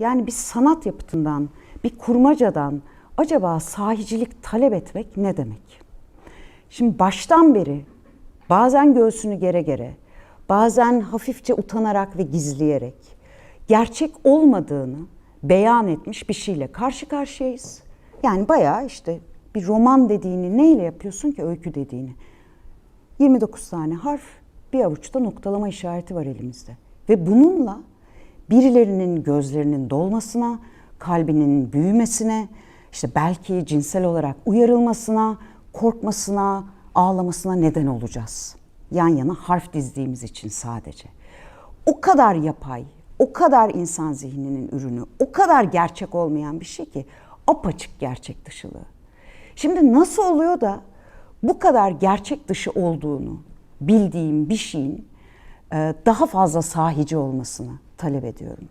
Yani bir sanat yapıtından, bir kurmacadan acaba sahicilik talep etmek ne demek? Şimdi baştan beri bazen göğsünü gere gere, bazen hafifçe utanarak ve gizleyerek gerçek olmadığını beyan etmiş bir şeyle karşı karşıyayız. Yani bayağı işte bir roman dediğini neyle yapıyorsun ki öykü dediğini? 29 tane harf, bir avuçta noktalama işareti var elimizde. Ve bununla birilerinin gözlerinin dolmasına, kalbinin büyümesine, işte belki cinsel olarak uyarılmasına, korkmasına, ağlamasına neden olacağız. Yan yana harf dizdiğimiz için sadece. O kadar yapay, o kadar insan zihninin ürünü, o kadar gerçek olmayan bir şey ki apaçık gerçek dışılığı. Şimdi nasıl oluyor da bu kadar gerçek dışı olduğunu bildiğim bir şeyin e, daha fazla sahici olmasını talep ediyorum.